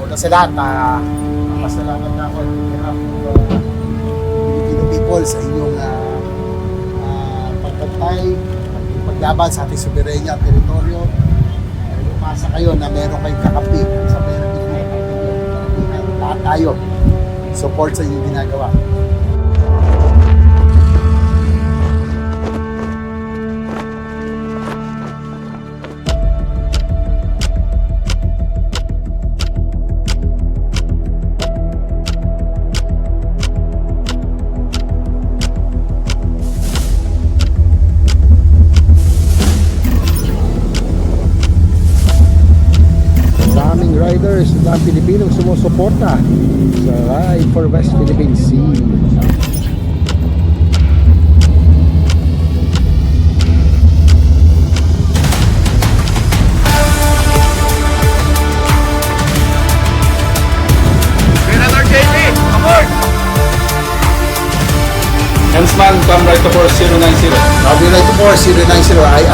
Una sa lahat, uh, pasalamat na ako of uh, Filipino people sa inyong uh, pagpantay at paglaban sa ating soberenya at teritoryo. Uh, umasa kayo na meron kayong kakampi sa meron din kayo. Lahat tayo support sa inyong ginagawa. Riders na Pilipinong sumusuporta sa Ride for West Philippine Sea. Hensman, come right to force 090. Sabi na ito po, 090, ay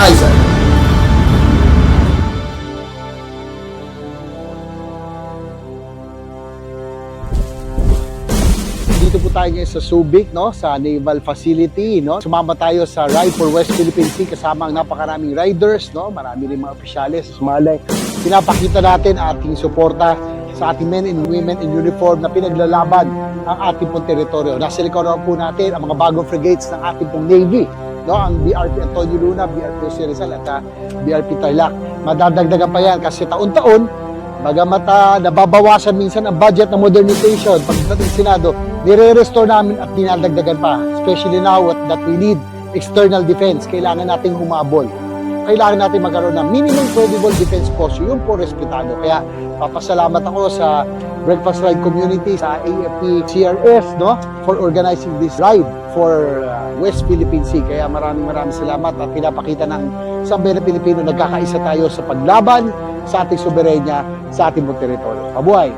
Dito po tayo ngayon sa Subic, no, sa Naval Facility, no. Sumama tayo sa Ride for West Philippine Sea kasama ang napakaraming riders, no. Marami rin mga opisyalis sumalay. Pinapakita natin ating suporta sa ating men and women in uniform na pinaglalaban ang ating pong teritoryo. Nasa likuran po natin ang mga bagong frigates ng ating pong Navy, no, ang BRP Antonio Luna, BRP Jose Rizal at ah, BRP Tarlac. Madadagdagan pa yan kasi taon-taon Bagamat ah, nababawasan minsan ang budget ng modernization pagdating Senado, nire-restore namin at dinadagdagan pa. Especially now what- that we need external defense. Kailangan nating humabol. Kailangan natin magkaroon ng minimum credible defense posture. Yung po respetado. Kaya papasalamat ako sa Breakfast Ride community, sa AFP CRS, no, for organizing this ride for uh, West Philippine Sea. Kaya maraming maraming salamat at pinapakita ng sambayan ng Pilipino nagkakaisa tayo sa paglaban sa ating soberenya, sa ating teritoryo. Mabuhay!